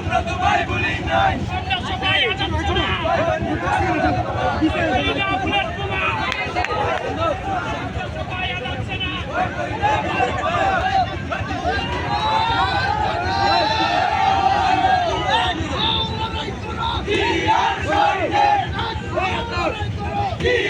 আমরা তো ভাই বলি নাই। Yeah!